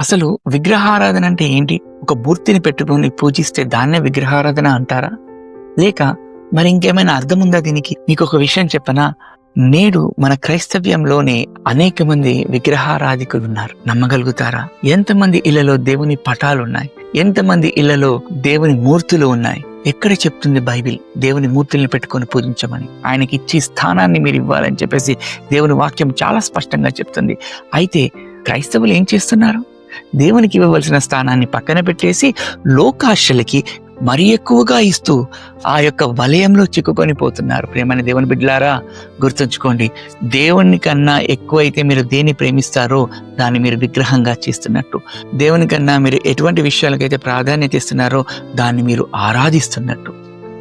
అసలు విగ్రహారాధన అంటే ఏంటి? ఒక మూర్తిని పెట్టుకొని పూజిస్తే దాన్నే విగ్రహారాధన అంటారా? లేక మరి ఇంకేమైనా అర్థం ఉందా దీనికి? మీకు ఒక విషయం చెప్పనా? నేడు మన క్రైస్తవ్యంలోనే అనేక మంది విగ్రహారాధికులు ఉన్నారు నమ్మగలుగుతారా? ఎంతమంది ఇళ్ళలో దేవుని పటాలు ఉన్నాయి ఎంతమంది ఇళ్ళలో దేవుని మూర్తులు ఉన్నాయి? ఎక్కడ చెప్తుంది బైబిల్? దేవుని మూర్తుల్ని పెట్టుకొని పూజించమని. ఆయనకి ఇచ్చి స్థానాన్ని మీరు ఇవ్వాలని చెప్పేసి దేవుని వాక్యం చాలా స్పష్టంగా చెప్తుంది. అయితే క్రైస్తవులు ఏం చేస్తున్నారు? దేవునికి ఇవ్వవలసిన స్థానాన్ని పక్కన పెట్టేసి లోకాశలకి మరి ఎక్కువగా ఇస్తూ ఆ యొక్క వలయంలో చిక్కుకొని పోతున్నారు. ప్రేమని దేవుని బిడ్డలారా గుర్తుంచుకోండి దేవుని కన్నా ఎక్కువైతే మీరు దేన్ని ప్రేమిస్తారో దాన్ని మీరు విగ్రహంగా చేస్తున్నట్టు. దేవుని కన్నా మీరు ఎటువంటి విషయాలకైతే ప్రాధాన్యత ఇస్తున్నారో దాన్ని మీరు ఆరాధిస్తున్నట్టు.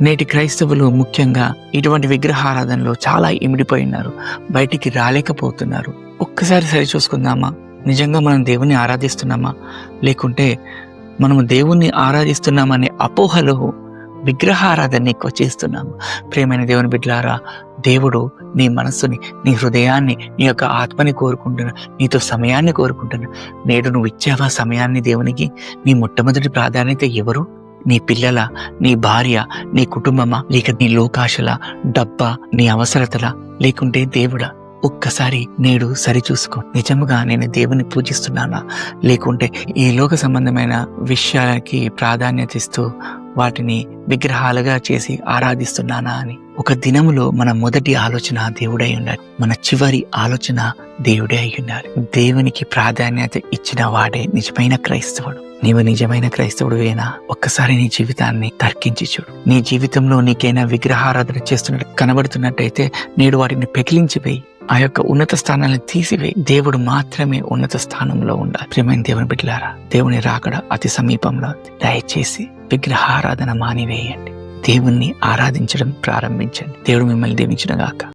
నేటి క్రైస్తవులు ముఖ్యంగా ఇటువంటి విగ్రహారాధనలో చాలా ఇమిడిపోయినారు బయటికి రాలేకపోతున్నారు. ఒక్కసారి సరి చూసుకుందామా? నిజంగా మనం దేవుని ఆరాధిస్తున్నామా? లేకుంటే మనము దేవుణ్ణి ఆరాధిస్తున్నామనే అపోహలో విగ్రహారాధన ఎక్కువ చేస్తున్నాము. ప్రేమైన దేవుని బిడ్డలారా దేవుడు నీ మనస్సుని నీ హృదయాన్ని నీ యొక్క ఆత్మని కోరుకుంటున్నా నీతో సమయాన్ని కోరుకుంటున్నా. నేడు నువ్వు ఇచ్చావా సమయాన్ని దేవునికి? నీ మొట్టమొదటి ప్రాధాన్యత ఎవరు? నీ పిల్లల నీ భార్య నీ కుటుంబమా? లేక నీ లోకాశల డబ్బా నీ అవసరతల లేకుంటే దేవుడా? ఒక్కసారి నేడు సరిచూసుకో. నిజముగా నేను దేవుని పూజిస్తున్నానా? లేకుంటే ఈ లోక సంబంధమైన విషయాలకి ప్రాధాన్యత ఇస్తూ వాటిని విగ్రహాలుగా చేసి ఆరాధిస్తున్నానా అని. ఒక దినములో మన మొదటి ఆలోచన దేవుడై ఉండాలి. మన చివరి ఆలోచన దేవుడే అయి ఉండాలి. దేవునికి ప్రాధాన్యత ఇచ్చిన వాడే నిజమైన క్రైస్తవుడు. నీవు నిజమైన క్రైస్తవుడువేనా ఒక్కసారి నీ జీవితాన్ని తర్కించి చూడు. నీ జీవితంలో నీకైనా విగ్రహారాధన చేస్తున్నట్టు కనబడుతున్నట్టయితే నేడు వాటిని పెకిలించిపోయి ఆ యొక్క ఉన్నత స్థానాన్ని తీసివే. దేవుడు మాత్రమే ఉన్నత స్థానంలో ఉండాలి. ప్రియమైన దేవుని బిడ్డలారా దేవుని రాకడ అతి సమీపంలో దయచేసి విగ్రహారాధన మానివేయండి. దేవుణ్ణి ఆరాధించడం ప్రారంభించండి. దేవుడు మిమ్మల్ని దీవించిన గాక.